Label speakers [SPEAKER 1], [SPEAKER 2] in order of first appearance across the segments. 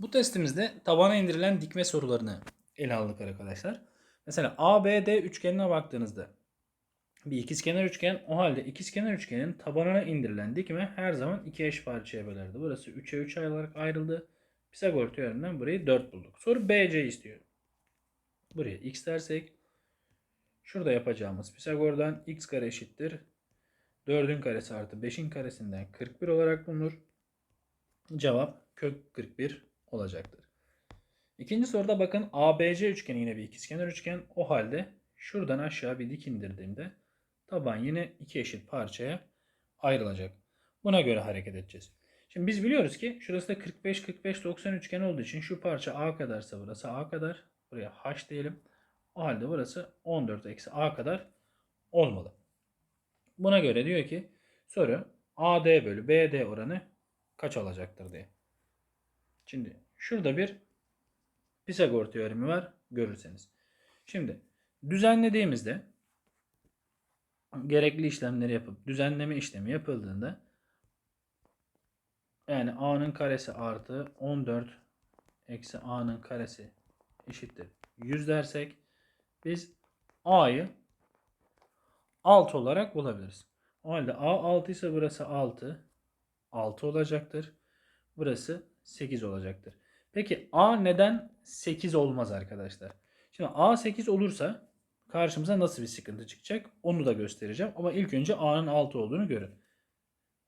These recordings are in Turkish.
[SPEAKER 1] Bu testimizde tabana indirilen dikme sorularını ele aldık arkadaşlar. Mesela ABD üçgenine baktığınızda bir ikizkenar üçgen o halde ikizkenar üçgenin tabanına indirilen dikme her zaman iki eş parçaya bölerdi. Burası 3'e 3 olarak ayrıldı. Pisagor teoreminden burayı 4 bulduk. Soru BC istiyor. Buraya x dersek şurada yapacağımız Pisagor'dan x kare eşittir. 4'ün karesi artı 5'in karesinden 41 olarak bulunur. Cevap kök 41 olacaktır. İkinci soruda bakın ABC üçgeni yine bir ikizkenar üçgen. O halde şuradan aşağı bir dik indirdiğimde taban yine iki eşit parçaya ayrılacak. Buna göre hareket edeceğiz. Şimdi biz biliyoruz ki şurası da 45 45 90 üçgen olduğu için şu parça A kadarsa burası A kadar. Buraya H diyelim. O halde burası 14 eksi A kadar olmalı. Buna göre diyor ki soru AD bölü BD oranı kaç olacaktır diye. Şimdi şurada bir Pisagor teoremi var görürseniz. Şimdi düzenlediğimizde gerekli işlemleri yapıp düzenleme işlemi yapıldığında yani a'nın karesi artı 14 eksi a'nın karesi eşittir 100 dersek biz a'yı 6 olarak bulabiliriz. O halde a 6 ise burası 6. 6 olacaktır. Burası 8 olacaktır. Peki a neden 8 olmaz arkadaşlar? Şimdi a 8 olursa karşımıza nasıl bir sıkıntı çıkacak? Onu da göstereceğim. Ama ilk önce a'nın 6 olduğunu görün.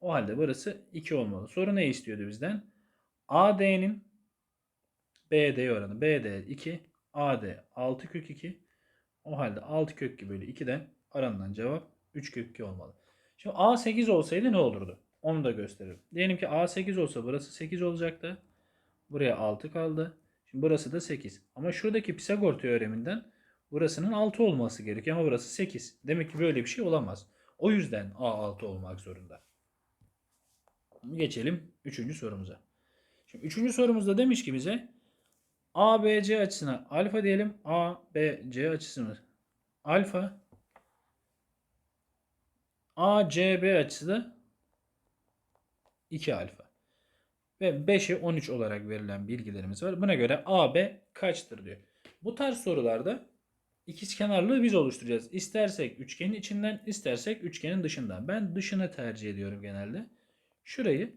[SPEAKER 1] O halde burası 2 olmalı. Soru ne istiyordu bizden? AD'nin BD oranı. BD 2, AD 6 kök 2. O halde 6 kök 2 bölü 2'den aranılan cevap 3 kök 2 olmalı. Şimdi A 8 olsaydı ne olurdu? Onu da gösteririm. Diyelim ki A 8 olsa burası 8 olacaktı. Buraya 6 kaldı. Şimdi burası da 8. Ama şuradaki Pisagor teoreminden burasının 6 olması gerekiyor ama burası 8. Demek ki böyle bir şey olamaz. O yüzden A 6 olmak zorunda. Geçelim 3. sorumuza. Şimdi 3. sorumuzda demiş ki bize ABC açısına alfa diyelim. ABC açısını alfa. ACB açısı da 2 alfa. Ve 5'e 13 olarak verilen bilgilerimiz var. Buna göre AB kaçtır diyor. Bu tarz sorularda ikizkenarlığı biz oluşturacağız. İstersek üçgenin içinden, istersek üçgenin dışından. Ben dışını tercih ediyorum genelde. Şurayı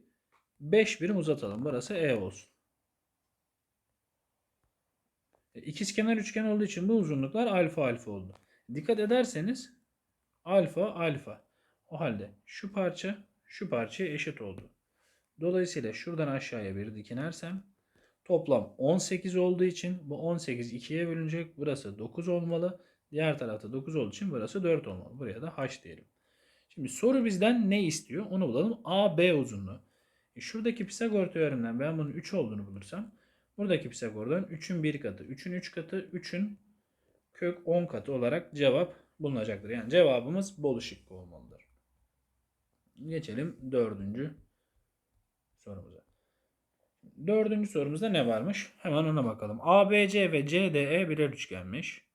[SPEAKER 1] 5 birim uzatalım. Burası E olsun. E, İkizkenar üçgen olduğu için bu uzunluklar alfa alfa oldu. Dikkat ederseniz alfa alfa. O halde şu parça şu parçaya eşit oldu. Dolayısıyla şuradan aşağıya bir dikinersem toplam 18 olduğu için bu 18 2'ye bölünecek. Burası 9 olmalı. Diğer tarafta 9 olduğu için burası 4 olmalı. Buraya da h diyelim. Şimdi soru bizden ne istiyor? Onu bulalım. AB uzunluğu. E şuradaki Pisagor teoreminden ben bunun 3 olduğunu bulursam buradaki Pisagor'dan 3'ün 1 katı, 3'ün 3 katı, 3'ün kök 10 katı olarak cevap bulunacaktır. Yani cevabımız bol şıkkı olmalıdır. Geçelim dördüncü sorumuza. Dördüncü sorumuzda ne varmış? Hemen ona bakalım. ABC ve CDE birer üçgenmiş.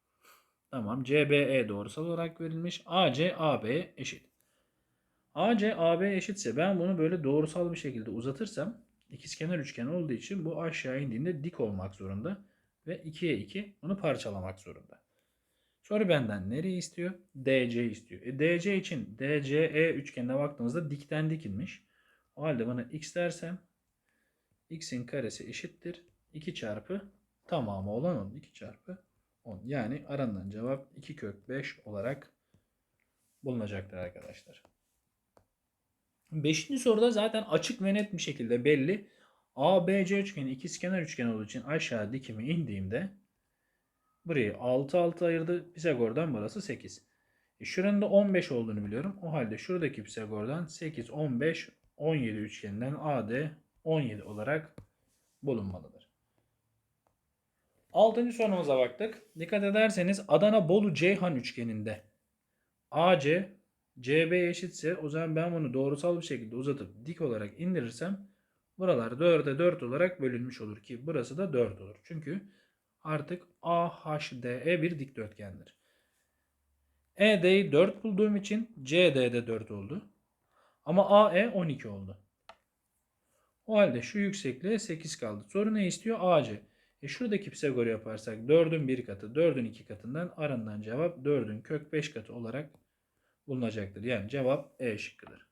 [SPEAKER 1] Tamam. CBE doğrusal olarak verilmiş. AC AB'ye eşit. AC AB eşitse ben bunu böyle doğrusal bir şekilde uzatırsam ikizkenar üçgen olduğu için bu aşağı indiğinde dik olmak zorunda ve 2'ye 2 bunu parçalamak zorunda. Soru benden nereyi istiyor? DC istiyor. E, DC için DCE üçgenine baktığımızda dikten dikilmiş. O halde bana x dersem x'in karesi eşittir. 2 çarpı tamamı olan 10. 2 çarpı 10. Yani aranılan cevap 2 kök 5 olarak bulunacaktır arkadaşlar. Beşinci soruda zaten açık ve net bir şekilde belli. ABC üçgeni ikizkenar üçgen olduğu için aşağı dikimi indiğimde burayı 6 6 ayırdı. Pisagor'dan burası 8. E şuranın da 15 olduğunu biliyorum. O halde şuradaki Pisagor'dan 8, 15, 17 üçgeninden AD 17 olarak bulunmalıdır. Altıncı sorumuza baktık. Dikkat ederseniz Adana Bolu Ceyhan üçgeninde AC CB eşitse o zaman ben bunu doğrusal bir şekilde uzatıp dik olarak indirirsem buralar 4'e 4 olarak bölünmüş olur ki burası da 4 olur. Çünkü artık AHDE bir dikdörtgendir. ED'yi 4 bulduğum için CD de 4 oldu. Ama AE 12 oldu. O halde şu yüksekliğe 8 kaldı. Soru ne istiyor? AC. E şuradaki Pisagor yaparsak 4'ün 1 katı, 4'ün 2 katından arından cevap 4'ün kök 5 katı olarak bulunacaktır. Yani cevap E şıkkıdır.